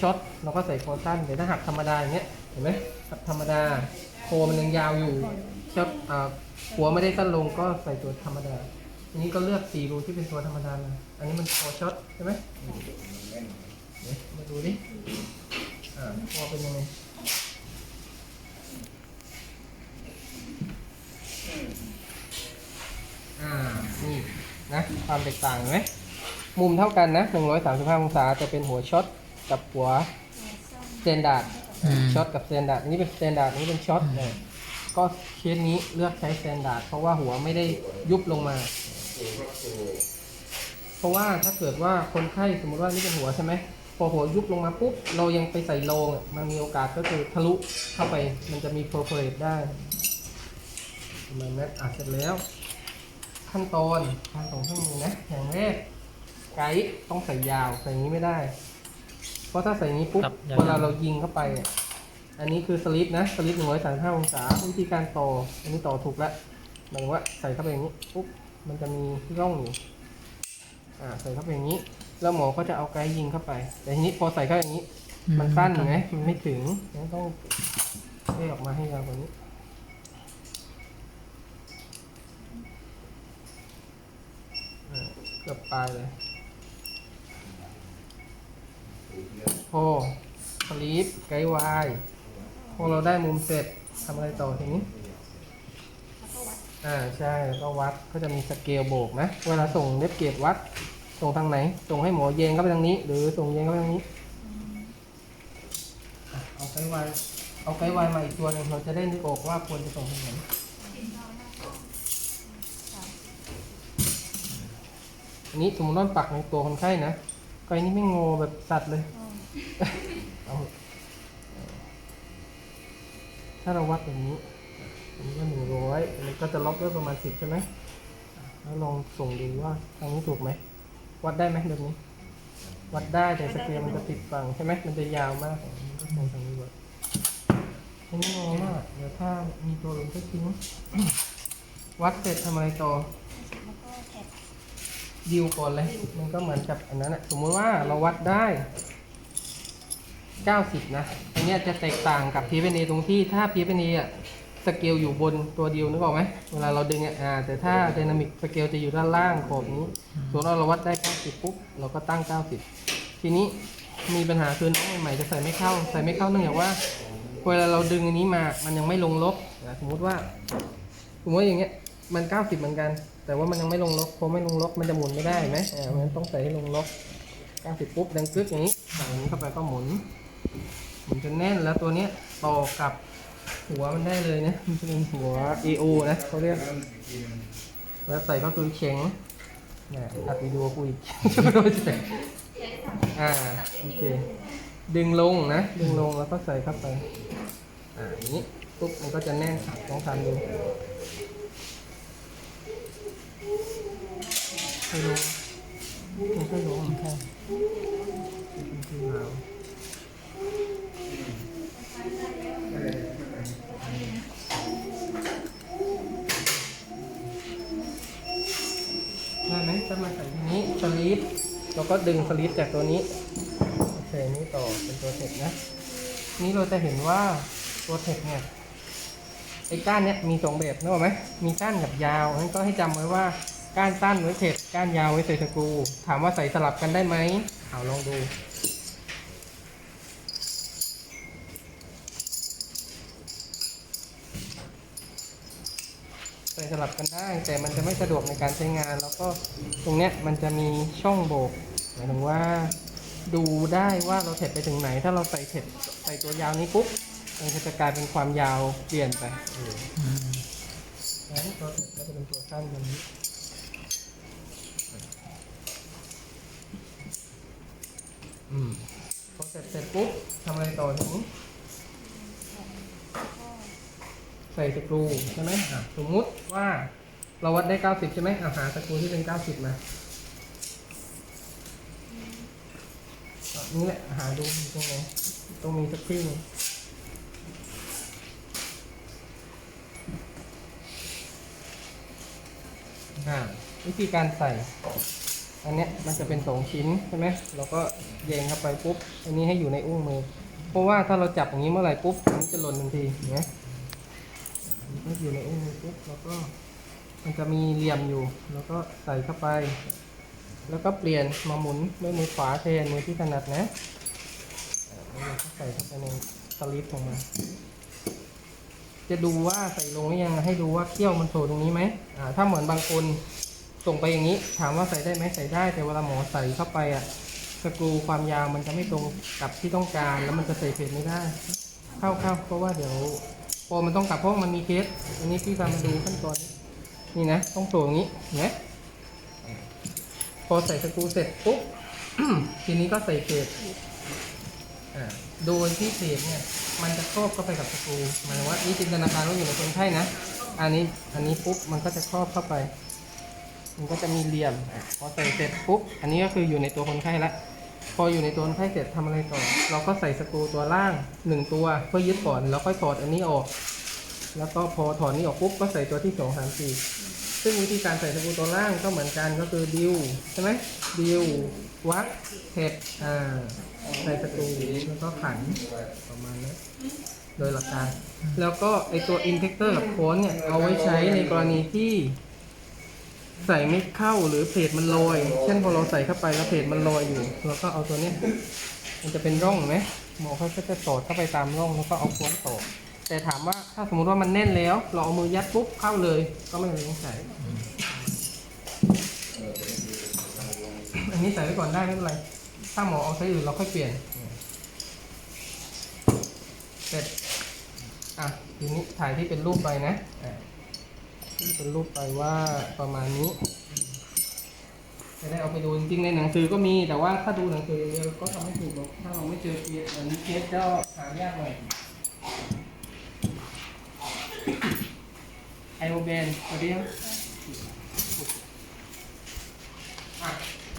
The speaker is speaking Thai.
ช็อตเราก็ใส่โคสั้นแต่ถ้าหักธรรมดาอย่างเงี้ยเห็นไหมหักธรรมดาโคมันยังยาวอยู่ช็อตอ่าหัวไม่ได้สั้นลงก็ใส่ตัวธรรมดาอันนี้ก็เลือกสีรูที่เป็นตัวธรรมดานะอันนี้มันโคช็อตใช่ไหมมาดูดิอ่าโคเป็นยังไงอ่านี่นะความแตกต่างเห็นไหมมุมเท่ากันนะ 135 องศาจะเป็นหัวช็อต กับหัวสแตนดาร์ดอืม ช็อตกับสแตนดาร์ดอันนี้เป็นสแตนดาร์ดอันนี้เป็นช็อตเนี่ยก็เคสนี้เลือกใช้สแตนดาร์ดเพราะว่าหัวไม่ได้ยุบลงมา เพราะว่าถ้าเกิดว่าคนไข้สมมติว่านี่เป็นหัวใช่ไหมพอหัวยุบลงมาปุ๊บเรายังไปใส่โลงอะมันมีโอกาสก็คือทะลุเข้าไปมันจะมีโปรเฟรตได้ประมาณนั้นอะเสร็จแล้ว ขั้นตอนการส่งเครื่องมือนะอย่างแรกไกด์ต้องใส่ยาวใส่อย่างนี้ไม่ได้ เพราะถ้าใส่อย่างนี้ปุ๊บครับยาวๆเวลาเรายิงเข้าไปอะอันนี้คือสลิปนะสลิปหนึ่งร้อยสามห้าองศาวิธีการต่ออันนี้ต่อถูกแล้วหมายถึงว่าใส่เข้าไปอย่างนี้ปุ๊บมันจะมีร่องอยู่อ่าใส่เข้าไปอย่างนี้ แล้วหมอก็จะเอาไกด์ยิงเข้าไป แต่ทีนี้พอใส่เข้าอย่างนี้ มันสั้นไงมันไม่ถึงงั้นต้องเลื่อออกมาให้ยาวกว่านี้ อ่าเกือบปลายเลย พอสลีปไกด์วายพอเราได้มุมเสร็จทำอะไรต่อทีนี้อ่าใช่แล้วก็วัดก็จะมีสเกลโบกนะ เวลาส่งเล็บเกรดวัด ส่งทางไหน ส่งให้หมอเยงเข้าไปทางนี้ หรือส่งเยงเข้าไปทางนี้อะเอาไกด์วายเอาไกด์วายมาอีกตัวหนึงเราจะได้นึกออกว่าควรจะส่งทางไหนอันนี้สมมติว่าปักในตัวคนไข้นะไกด์นี้ไม่งอแบบสัตว์เลย เอาถ้าเราวัดอย่างนี้อันนี้ก็หนึ่งร้อยอันนี้ก็จะล็อกด้วยประมาณสิบใช่ไหมอะแล้วลองส่งดูว่าทางนี้ถูกไหม วัดได้ไหมแบบนี้ วัดได้แต่สเกลมันจะติดฝั่งใช่ไหมมันจะยาวมากมันก็ส่งทางนี้เลยอันนี้งอมากเดี๋ยวถ้ามีตัวลงก็ทิ้งวัดเสร็จทำอะไรต่อแล้วก็แท็กดิวก่อนเลย มันก็เหมือนกับอันนั้นอะสมมติว่าเราวัดได้ 90 นะอันนี้จะแตกต่างกับ p ี n a ตรงที่ถ้า p ี n a อะสเกลอยู่บนตัวเดียวนึกออกไหมเวลาเราดึงอะแต่ถ้า Dynamic สเกลจะอยู่ด้านล่างขอบนี้ส่วนเราเราวัดได้ 90 ปุ๊บ เราก็ตั้ง 90 ทีนี้มีปัญหาคือน้องใหม่ๆจะใส่ไม่เข้า ใส่ไม่เข้าเนื่องจากว่า เวลาเราดึงอันนี้มามันยังไม่ลงลบนะสมมุติว่าสมมติว่าอย่างเงี้ยมัน 90 เหมือนกัน แต่ว่ามันยังไม่ลงล็อกพอไม่ลงล็อกมันจะหมุนไม่ได้ไหมอ่าเพราะฉะนั้นต้องใส่ให้ลงล็อก 90 ปุ๊บดังกึกอย่างนี้ใส่นี้เข้าไปก็หมุน มุนจนแน่นแล้วตัวนี้ต่อกับหัวมันได้เลยนะ มันจะเป็นหัว AO นะเขาเรียก แล้วใส่ก็คือเข็งเนี่ยอัดวิดีโอกูอีกอ่าโอเคดึงลงนะ ดึงลงแล้วก็ใส่เข้าไป อ่าอย่างนี้ปุ๊บมันก็จะแน่นอะลองทำดูค่อยลงค่อยลงค่อยขึ้นมาได้ไหมถ้ามาใส่ทีนี้สลีปเรา ก็ดึงสลีปจากตัวนี้โอเคนี่ต่อเป็นตัวเทคนะ นี้เราจะเห็นว่าตัวเทคเนี่ยไอ้ก้านเนี่ยมีสองแบบนึกออกไหมมีก้านกับยาวงั้นก็ให้จำไว้ว่าก้านสั้นไว้เทคก้านยาวไว้ใส่สกู ถามว่าใส่สลับกันได้ไหมเอาลองดูใส่สลับกันได้แต่มันจะไม่สะดวกในการใช้งาน แล้วก็ตรงเนี้ยมันจะมีช่องโบก หมายถึงว่าดูได้ว่าเราเทรดไปถึงไหน ถ้าเราใส่เทรดใส่ตัวยาวนี้ปุ๊บมันก็จะกลายเป็นความยาวเปลี่ยนไปอืมแล้วตัวเทรดก็จะเป็นตัวสั้นแบบนี้อพอเสร็จเสร็จปุ๊บทำอะไรต่อทีนี้ใส่สกรูใช่ไหมสมมุติว่าเราวัดได้ 90 ใช่ไหมอะหาสกรูที่เป็น 90มา นี่แหละ หาดูตรงไหนต้องมีสักที่นึงวิธีการใส่ อันเนี้ยมันจะเป็นสองชิ้นใช่ไหมเราก็แยงเข้าไปปุ๊บ อันนี้ให้อยู่ในอุ้งมือ เพราะว่าถ้าเราจับอย่างนี้เมื่อไหร่ปุ๊บอันจะหล่นทันทีเนไหมมันอยู่ในอุ้งมือปุ๊บแล้วก็มันจะมีเหลี่ยมอยู่ แล้วก็ใส่เข้าไป แล้วก็เปลี่ยนมาหมุนด้วยมือขวาแทนมือที่ถนัดนะแล้วก็ใส่เข้าไปในสลิปของมันจะดูว่าใส่ลงหรือยังให้ดูว่าเขี้ยวมันโผล่ตรงนี้ไหมอ่าถ้าเหมือนบางคนส่งไปอย่างนี้ ถามว่าใส่ได้ไหมใส่ได้ แต่เวลาหมอใส่เข้าไปอะสกรูความยาวมันจะไม่ตรงกับที่ต้องการ แล้วมันจะใส่เพจไม่ได้ เข้าเข้าเพราะว่าเดี๋ยวพอมันต้องกลับห้องมันมีเคสอันนี้พี่พามาดูขั้นตอนนี้นี่นะ ต้องโผล่อย่างนี้เนไหม พอใส่สกรูเสร็จปุ๊บ ทีนี้ก็ใส่เพจโดยที่เพจเนี่ยมันจะครอบเข้าไปกับสกรูหมายว่านี่จินตนาการว่าอยู่ในคนไข้นะ อันนี้อันนี้ปุ๊บมันก็จะครอบเข้าไป มันก็จะมีเหลี่ยมพอใส่เสร็จปุ๊บอันนี้ก็คืออยู่ในตัวคนไข้ละพออยู่ในตัวคนไข้เสร็จทำอะไรต่อ เราก็ใส่สกรูตัวล่างหนึ่งตัวเพื่อยึดก่อนแล้วค่อยถอดอันนี้ออก แล้วก็พอถอดนี้ออกปุ๊บก็ใส่ตัวที่สองสามสี่ ซึ่งวิธีการใส่สกรูตัวล่างก็เหมือนกันก็คือดิวใช่ไหมดิววัดเทปอ่าใส่สกรูแล้วก็ขันประมาณนี้โดยหลักการ แล้วก็ไอตัวอินเทคเตอร์กับโค้นเนี่ยเอาไว้ใช้ในกรณีที่ใส่ไม่เข้าหรือเพจมันลอย เช่นพอเราใส่เข้าไปแล้วเพจมันลอยอยู่ เราก็เอาตัวเนี้ยมันจะเป็นร่องไหมหมอเขาก็จะสอดเข้าไปตามร่องแล้วก็เอาโค้นต่อ แต่ถามว่าถ้าสมมติว่ามันแน่นแล้ว เราเอามือยัดปุ๊บเข้าเลย ก็ไม่เป็นไรใส่อันนี้ใส่ไว้ก่อนได้ไม่เป็นไร ถ้าหมอเอาใช้อื่นเราค่อยเปลี่ยน เสร็จ อะ ทีนี้ถ่ายที่เป็นรูปไปนะอะที่เป็นรูปไปว่าประมาณนี้ จะได้เอาไปดูจริงๆในหนังสือก็มี แต่ว่าถ้าดูหนังสืออย่างเดียวก็ทำไม่ถูกหรอกถ้าเราไม่เจอเคสอันนี้เคสก็หายากหน่อย ไอโ